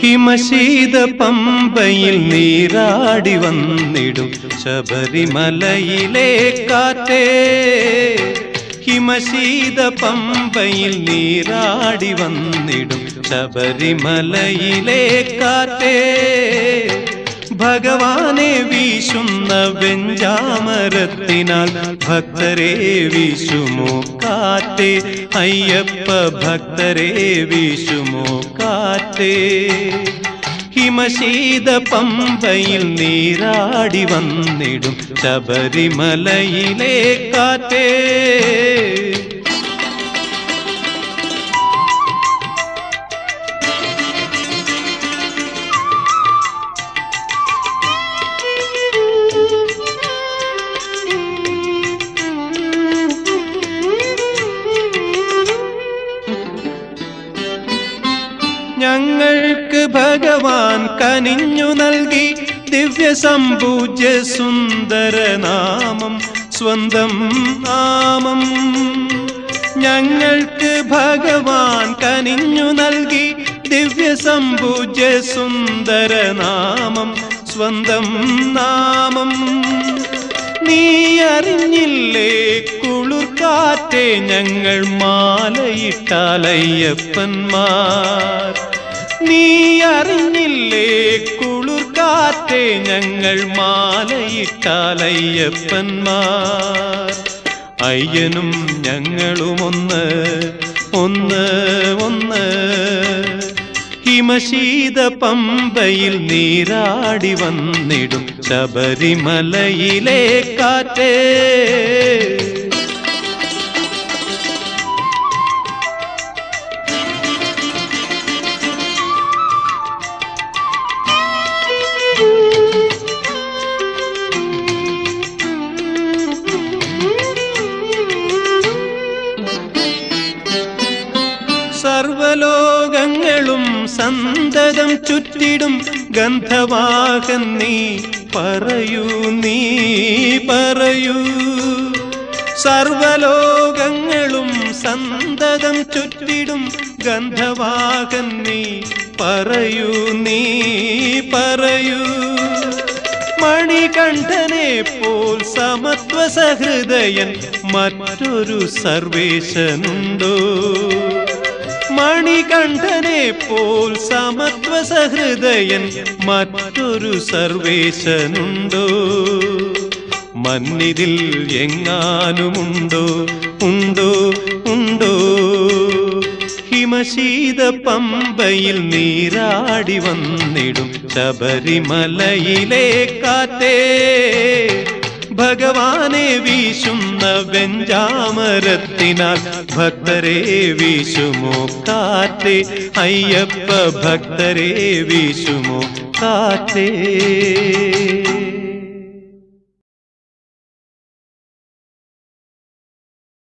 ഹിമശീത പമ്പയിൽ നീരാടി വന്നിടും ശബരിമലയിലെ കാറ്റേ. ഹിമശീത പമ്പയിൽ നീരാടി വന്നിടും ശബരിമലയിലെ കാറ്റേ. ഭഗവാനെ വീശുന്ന വെഞ്ചാമരത്തിനാൽ ഭക്തരെ വീശുമോ കാറ്റേ? അയ്യപ്പ ഭക്തരെ വീശുമോ കാറ്റേ? ഹിമശീത പമ്പയിൽ നീരാടി വന്നിടും ശബരിമലയിലെ കാറ്റേ? ഞങ്ങൾക്ക് ഭഗവാൻ കനിഞ്ഞു നൽകി ദിവ്യ സമ്പൂജ്യ സുന്ദരനാമം സ്വന്തം നാമം. ഞങ്ങൾക്ക് ഭഗവാൻ കനിഞ്ഞു നൽകി ദിവ്യ സമ്പൂജ്യ സുന്ദരനാമം സ്വന്തം നാമം. നീ അറിഞ്ഞില്ലേ കുളിർക്കാറ്റെ ഞങ്ങൾ മാലയിട്ടാലയ്യപ്പന്മാർ നീ അറിഞ്ഞില്ലേ കാറ്റേ ഞങ്ങൾ മാലയിട്ടാലയ്യപ്പന്മാർ. അയ്യനും ഞങ്ങളുമൊന്ന് ഒന്ന് ഒന്ന്. ഹിമശീത പമ്പയിൽ നീരാടി വന്നിടും ശബരിമലയിലെ കാറ്റേ. സർവലോകങ്ങളും സന്തതം ചുറ്റിടും ഗന്ധവാഹൻ നീ. പറയൂ നീ പറയൂ. സർവലോകങ്ങളും സന്തതം ചുറ്റിടും ഗന്ധവാഹൻ നീ. പറയൂ നീ പറയൂ. മണികണ്ഠനെ പോൽ സമത്വ സഹൃദയൻ മറ്റൊരു സർവേശനുണ്ടോ? മണികണ്ഠനെ പോൽ സമത്വ സഹൃദയൻ മറ്റൊരു സർവേശനുണ്ടോ? മന്നിതിൽ എങ്ങാനുമുണ്ടോ? ഉണ്ടോ? ഉണ്ടോ? ഹിമശീത പമ്പയിൽ നീരാടി വന്നിടും ശബരിമലയിലെ കാറ്റേ. ഭഗവാനെ വീശുന്ന വെഞ്ചാമരത്തിനാൽ ഭക്തരെ വീശുമോ കാറ്റേ അയ്യപ്പ ഭക്തരെ വീശുമോ കാറ്റേ